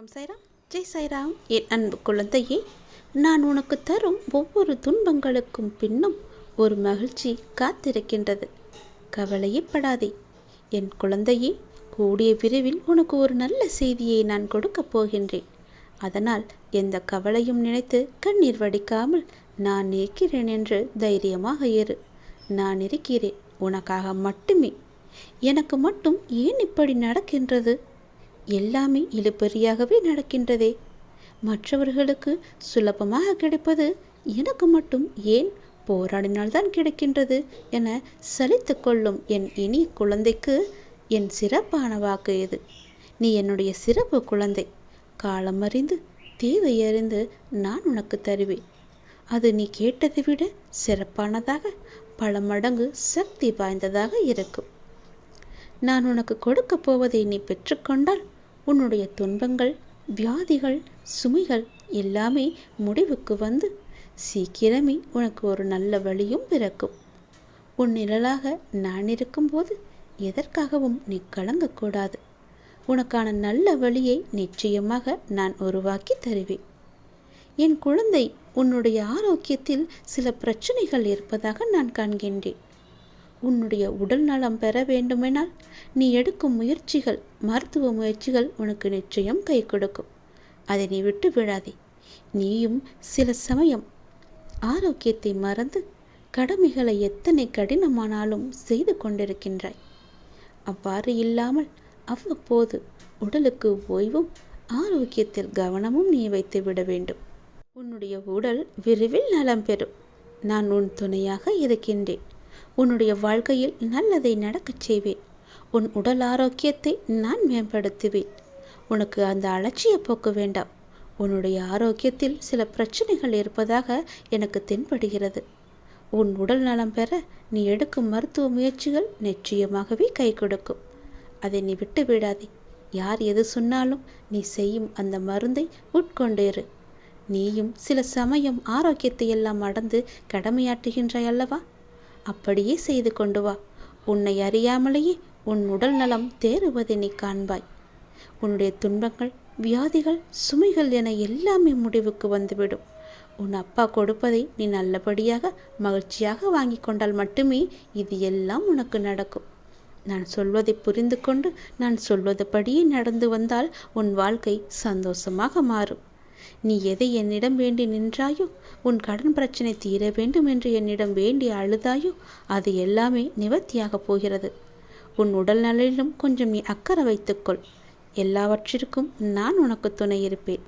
வணக்கம் சைராம். ஜெய் சைராம். என் அன்பு குழந்தையே நான் உனக்கு தரும் ஒவ்வொரு துன்பங்களுக்கும் பின்னும் ஒரு மகிழ்ச்சி காத்திருக்கின்றது. கவலையப்படாதே. என் குழந்தையே கூடிய விரைவில் உனக்கு ஒரு நல்ல செய்தியை நான் கொடுக்கப் போகின்றேன். அதனால் எந்த கவலையும் நினைத்து கண்ணீர் வடிக்காமல் நான் இருக்கிறேன் என்று தைரியமாக இரு. நான் இருக்கிறேன். உனக்காக மட்டுமே. எனக்கு மட்டும் ஏன் இப்படி நடக்கின்றது? எல்லாமே இழுபறியாகவே நடக்கின்றதே. மற்றவர்களுக்கு சுலபமாக கிடைப்பது எனக்கு மட்டும் ஏன் போராடினால்தான் கிடைக்கின்றது என சலித்து கொள்ளும் என் இனி குழந்தைக்கு என் சிறப்பான வாக்கு இது. நீ என்னுடைய சிறப்பு குழந்தை. காலம் அறிந்து தேவை அறிந்து நான் உனக்கு தருவேன். அது நீ கேட்டதை விட சிறப்பானதாக பல மடங்கு சக்தி வாய்ந்ததாக இருக்கும். நான் உனக்கு கொடுக்கப் போவதை நீ பெற்றுக்கொண்டால் உன்னுடைய துன்பங்கள் வியாதிகள் சுமைகள் எல்லாமே முடிவுக்கு வந்து சீக்கிரமே உனக்கு ஒரு நல்ல வழியும் பிறக்கும். உன் நிழலாக நான் இருக்கும்போது எதற்காகவும் நீ கலங்கக்கூடாது. உனக்கான நல்ல வழியை நிச்சயமாக நான் உருவாக்கி தருவேன். என் குழந்தை உன்னுடைய ஆரோக்கியத்தில் சில பிரச்சனைகள் இருப்பதாக நான் காண்கின்றேன். உன்னுடைய உடல் நலம் பெற வேண்டுமெனால் நீ எடுக்கும் முயற்சிகள் மருத்துவ முயற்சிகள் உனக்கு நிச்சயம் கை கொடுக்கும். அதை நீ விட்டு விடாதே. நீயும் சில சமயம் ஆரோக்கியத்தை மறந்து கடமைகளை எத்தனை கடினமானாலும் செய்து கொண்டிருக்கின்றாய். அவ்வாறு இல்லாமல் அவ்வப்போது உடலுக்கு ஓய்வும் ஆரோக்கியத்தில் கவனமும் நீ வைத்து விட வேண்டும். உன்னுடைய உடல் விரைவில் நலம் பெறும். நான் உன் துணையாக இருக்கின்றேன். உன்னுடைய வாழ்க்கையில் நல்லதை நடக்கச் செய்வேன். உன் உடல் ஆரோக்கியத்தை நான் மேம்படுத்துவேன். உனக்கு அந்த அலட்சிய போக்கு வேண்டாம். உன்னுடைய ஆரோக்கியத்தில் சில பிரச்சனைகள் இருப்பதாக எனக்கு தென்படுகிறது. உன் உடல் நலம் பெற நீ எடுக்கும் மருத்துவ முயற்சிகள் நிச்சயமாகவே கை கொடுக்கும். அதை நீ விட்டு விடாதே. யார் எது சொன்னாலும் நீ செய்யும் அந்த மருந்தை உட்கொண்டேறு. நீயும் சில சமயம் ஆரோக்கியத்தை எல்லாம் அடந்து கடமையாற்றுகின்றாய் அல்லவா? அப்படியே செய்து கொண்டு வா. உன்னை அறியாமலேயே உன் உடல் நலம் தேறுவதை நீ காண்பாய். உன்னுடைய துன்பங்கள் வியாதிகள் சுமைகள் என எல்லாமே முடிவுக்கு வந்துவிடும். உன் அப்பா கொடுப்பதை நீ நல்லபடியாக மகிழ்ச்சியாக வாங்கி கொண்டால் மட்டுமே இது எல்லாம் உனக்கு நடக்கும். நான் சொல்வதை புரிந்து கொண்டு நான் சொல்வதுபடியே நடந்து வந்தால் உன் வாழ்க்கை சந்தோஷமாக மாறும். நீ எதை என்னிடம் வேண்டி நின்றாயோ உன் கடன் பிரச்சனை தீர வேண்டும் என்று என்னிடம் வேண்டி அழுதாயோ அது எல்லாமே நிவர்த்தியாகப் போகிறது. உன் உடல் நலனிலும் கொஞ்சம் நீ அக்கறை வைத்துக்கொள். எல்லாவற்றிற்கும் நான் உனக்கு துணை இருப்பேன்.